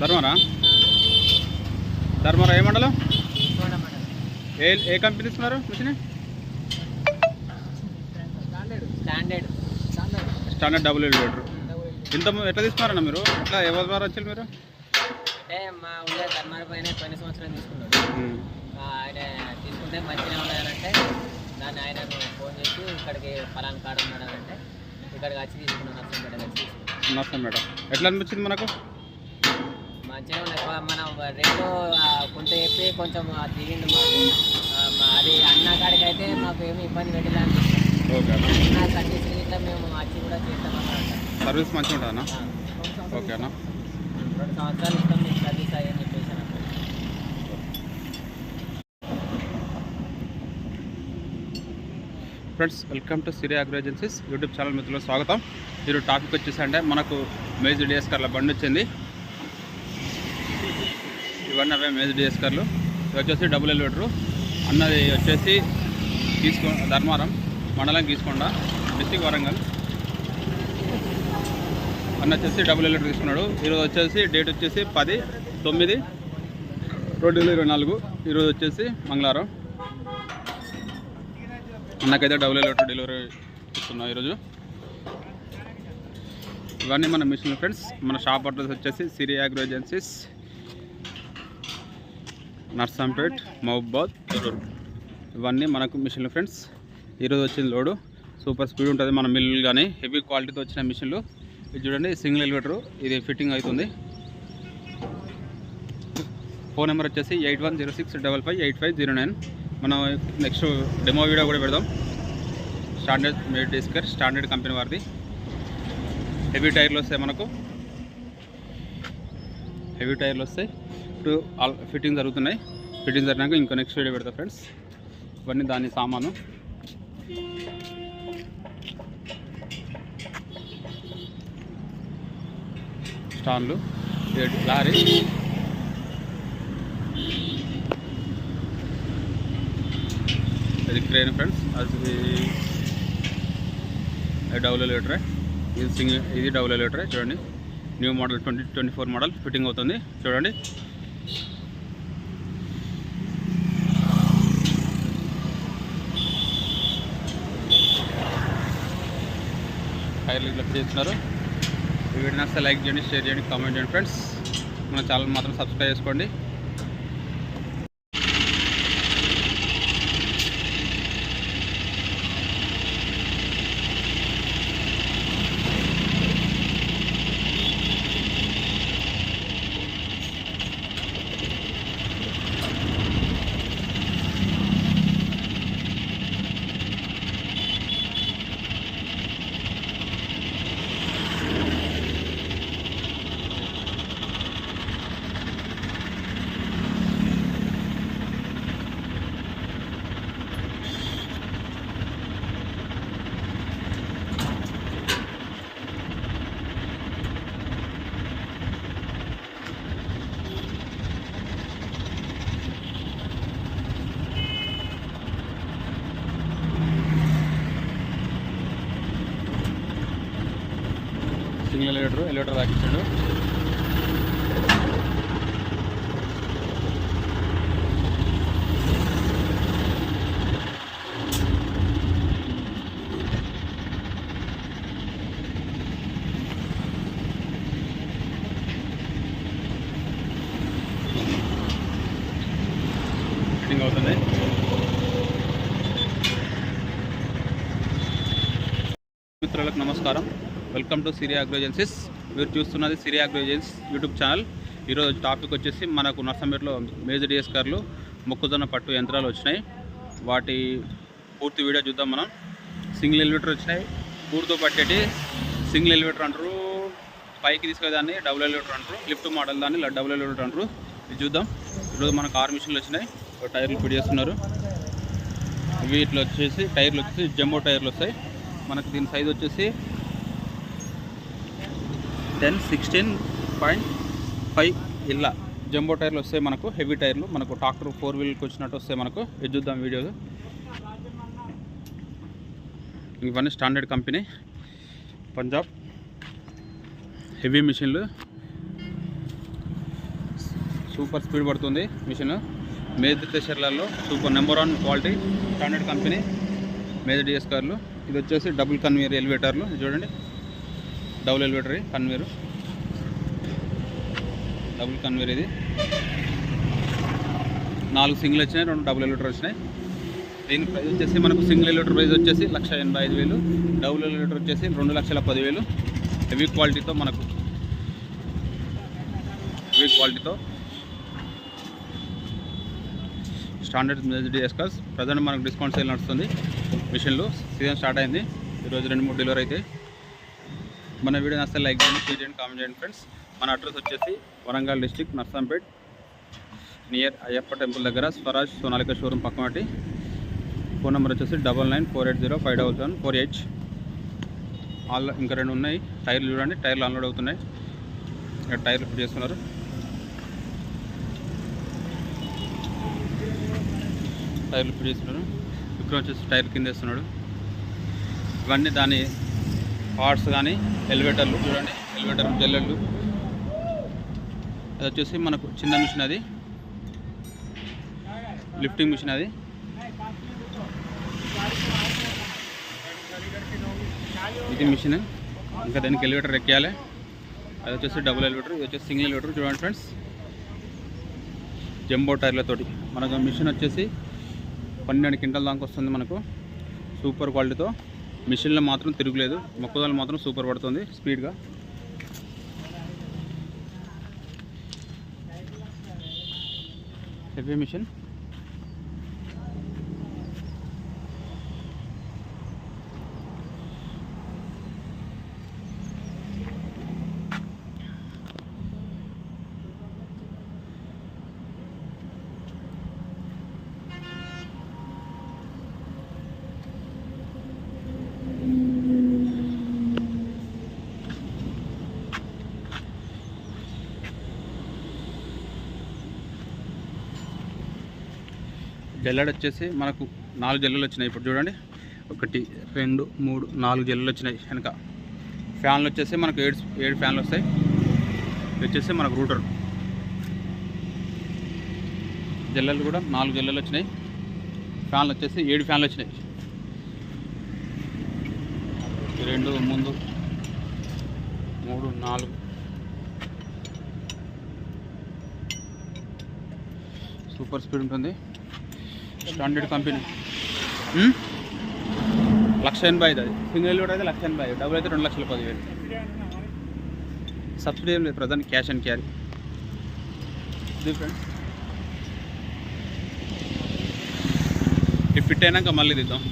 ధర్మరా? ధర్మరా ఏ మండలం? ఏ ఏ కంపెనీ ఇస్తున్నారు machine? Standard. Standard. Standard. Double elevator ఇంత ఎట్లా తీసుకున్నారన్న మీరు? ఎట్లా ఎవరి ద్వారా వచ్చారు మీరు? అంటే మా ధర్మాల పైన తీసుకున్నాడు ఉమ్. ఆ, ఆయన తీసుకుంటే మంచిగా దాన్ని ఆయనకు ఫోన్ చేసి ఇక్కడికి ఫలాన్ కాడ ఉన్నాడంటే ఇక్కడికి వచ్చి తీసుకున్నాను మేడం ఎట్లా అనిపించింది మనకు? మంచిగా ఉన్నది ఆ, మనం రేటు ఆ, కొంత చెప్పి కొంచెం ఆ దిగిండు మాకు. అది అన్న కాడికి అయితే మాకు ఏమి ఇబ్బంది పెట్టలేదు అన్న. సర్వీస్ ఇట్లా మేము వచ్చి కూడా సర్వీస్ మంచిగా ఉంటుందన్న? ఆ, ఓకే అన్న. రెండు సంవత్సరాలు ఇస్తాం మీకు సర్వీస్ అయ్యని చెప్పేసి. Friends welcome to Siri agro agencies YouTube channel మిత్రులకు స్వాగతం. ఈరోజు టాపిక్ వచ్చేసి అంటే మనకు మేజ్ డిఎస్ కార్ల బండి వచ్చింది. ఇవన్నీ అవే మేజ్ డిఎస్కర్లు ఇది వచ్చేసి డబుల్ ఎలివేటరు. అన్నది వచ్చేసి తీసుకో ధర్మారం మండలం గీసుకొండ డిస్టిక్ వరంగల్. అన్న వచ్చేసి డబుల్ ఎలివేటర్ తీసుకున్నాడు. ఈరోజు వచ్చేసి డేట్ వచ్చేసి పది తొమ్మిది రెండు వేల ఇరవై నాలుగు. ఈరోజు వచ్చేసి మంగళవారం. నాకైతే డబుల్ ఎలివేటర్ డెలివరీ ఇస్తున్నాం ఈరోజు. ఇవన్నీ మన మిషన్ ఫ్రెండ్స్. మన షాప్ అడ్రస్ వచ్చేసి సిరి అగ్రో ఏజెన్సీస్. నర్సంపేట్ మహబాద్ ఇవన్నీ మనకు మిషన్లు ఫ్రెండ్స్. ఈరోజు వచ్చింది లోడు. సూపర్ స్పీడ్ ఉంటుంది మన మిల్లు కానీ హెవీ క్వాలిటీతో వచ్చిన మిషన్లు. ఇది చూడండి సింగిల్ ఎలివేటరు. ఇది ఫిట్టింగ్ అవుతుంది. ఫోన్ నెంబర్ వచ్చేసి eight one zero six double five eight five zero nine. మనం నెక్స్ట్ డెమో వీడియో కూడా పెడదాం. స్టాండర్డ్ మేడ్ డిస్కర్ స్టాండర్డ్ కంపెనీ వారిది. హెవీ టైర్లు వస్తాయి మనకు. హెవీ టైర్లు వస్తాయి. ఇప్పుడు ఆల్ ఫిట్టింగ్ జరుగుతున్నాయి. ఫిట్టింగ్ జరిగినాక ఇంకో నెక్స్ట్ వీడియో పెడతా ఫ్రెండ్స్ ఇవన్నీ దాని సామాను. స్టాన్లు లారీ. ఇది క్రేన్ ఫ్రెండ్స్ అది డబుల్ లీటరే ఇది సింగిల్ ఇది డబుల్ లీటరే చూడండి. New model twenty twenty four model fitting అవుతుంది. చూడండి. టైర్లు ఇట్లా చేస్తున్నారు. ఈ వీడియో నచ్చితే లైక్ చేయండి షేర్ చేయండి కామెంట్ చేయండి. ఫ్రెండ్స్ మన ఛానల్ మాత్రం సబ్స్క్రైబ్ చేసుకోండి సింగిల్ ఎలివేటర్ ఎలివేటర్ తాకిచ్చాడు ఫిట్టింగ్ అవుతుంది. మిత్రులకు నమస్కారం. Welcome to Siri agro agencies మీరు చూస్తున్నది సిరియా అగ్రోజెన్స్ యూట్యూబ్ ఛానల్. ఈరోజు టాపిక్ వచ్చేసి మనకు నర్సంపేటలో మేజర్ డిఎస్ కార్లు మొక్కజొన్న పట్టు యంత్రాలు వచ్చినాయి. వాటి పూర్తి వీడియో చూద్దాం మనం. సింగిల్ ఎలివేటర్ వచ్చినాయి. పూర్తితో పట్టేటి సింగిల్ ఎలివేటర్ అంటారు. పైకి తీసుకునేదాన్ని డబుల్ ఎలివేటర్ అంటారు. లిఫ్ట్ మోడల్ దాన్ని డబుల్ ఎలివేటర్ అంటారు. ఇది చూద్దాం. ఈరోజు మనకు ఆరు మిషన్లు వచ్చినాయి. టైర్లు ఫిట్ చేస్తున్నారు. వీటిలో వచ్చేసి టైర్లు వచ్చేసి జంబో టైర్లు వస్తాయి. మనకు దీని సైజ్ వచ్చేసి దెన్ సిక్స్టీన్ పాయింట్ ఫైవ్ ఇలా జంబో టైర్లు వస్తాయి మనకు హెవీ టైర్లు మనకు ట్రాక్టర్ ఫోర్ వీల్కి వచ్చినట్టు వస్తాయి మనకు ఇది చూద్దాం వీడియో. ఇవన్నీ స్టాండర్డ్ కంపెనీ. పంజాబ్ హెవీ మిషన్లు. సూపర్ స్పీడ్ పడుతుంది machine. Major super number one quality standard company. Major DS కార్లు. ఇది వచ్చేసి డబుల్ కన్వేయర్ ఎలివేటర్లు. ఇది చూడండి. Double elevator conveyor double conveyor ఇది. నాలుగు సింగిల్ వచ్చినాయి రెండు డబుల్ ఎలివేటర్ వచ్చినాయి. దీని ప్రైస్ వచ్చేసి మనకు సింగిల్ ఎలివేటర్ ప్రైస్ వచ్చేసి లక్ష ఎనభై ఐదు వేలు. డబుల్ ఎలివేటర్ వచ్చేసి రెండు లక్షల పదివేలు హెవీ క్వాలిటీతో మనకు. హెవీ క్వాలిటీతో స్టాండర్డ్ మెజర్ కార్స్ ప్రజెంట్ మనకు డిస్కౌంట్ సేల్ నడుస్తుంది. మిషన్లు సీజన్ స్టార్ట్ అయింది. ఈరోజు రెండు మూడు డెలివరీ అయితే. మన వీడియో నస్తే లైక్ చేయండి షేర్ చేయండి కామెంట్ చేయండి ఫ్రెండ్స్ మన అడ్రస్ వచ్చేసి Warangal district Narsampet near Ayyappa temple దగ్గర స్వరాజ్ సోనాలిక షోరూమ్ పక్కమటి ఫోన్ నెంబర్ వచ్చేసి double nine four eight zero five double seven four eight all ఇంకా రెండు ఉన్నాయి. టైర్లు చూడండి. టైర్లు అన్లోడ్ అవుతున్నాయి. ఇక్కడ టైర్లు ఫిట్ చేస్తున్నారు. టైర్లు ఫిట్ చేస్తున్నారు. ఇక్కడ వచ్చేసి టైర్ కింద వేస్తున్నాడు. ఇవన్నీ దాని పార్ట్స్ కానీ ఎలివేటర్లు చూడండి ఎలివేటర్ జల్లెళ్ళు. అది వచ్చేసి మనకు చిన్న మిషన్ అది. లిఫ్టింగ్ మిషన్ అది. ఇది మిషన్. ఇంకా దానికి ఎలివేటర్ ఎక్కాలి అది వచ్చేసి డబుల్ ఎలివేటర్ ఇది వచ్చేసి సింగిల్ ఎలివేటర్ చూడండి ఫ్రెండ్స్. జంబో టైర్లతోటి మనకు మిషన్ వచ్చేసి పన్నెండు క్వింటల్ దాకా వస్తుంది మనకు. సూపర్ క్వాలిటీతో. మిషన్లో మాత్రం తిరుగులేదు. మొక్కదాలు మాత్రం సూపర్ పడుతుంది స్పీడ్గా. Heavy machine. జల్లెడ వచ్చేసి మనకు నాలుగు జల్లెలు వచ్చినాయి ఇప్పుడు చూడండి. ఒకటి రెండు మూడు నాలుగు జల్లెలు వచ్చినాయి వెనక. ఫ్యాన్లు వచ్చేసి మనకు ఏడు ఏడు ఫ్యాన్లు వస్తాయి వచ్చేసి మనకు రూటర్. జల్లెలు కూడా నాలుగు జల్లెలు వచ్చినాయి ఫ్యాన్లు వచ్చేసి ఏడు ఫ్యాన్లు వచ్చినాయి రెండు ముందు మూడు నాలుగు. సూపర్ స్పీడ్ ఉంటుంది. Standard company. లక్ష ఎనభై ఐదు అది. సింగిల్ లోడ్ అయితే లక్ష ఎనభై ఐదు. డబుల్ అయితే రెండు లక్షల పదివేలు. సబ్సిడీ ఏం లేదు ప్రజెంట్ క్యాష్ అండ్ క్యారీ. ఇది ఫ్రెండ్స్. ఇది ఫిట్ అయినాక మళ్ళీ దిద్దాం.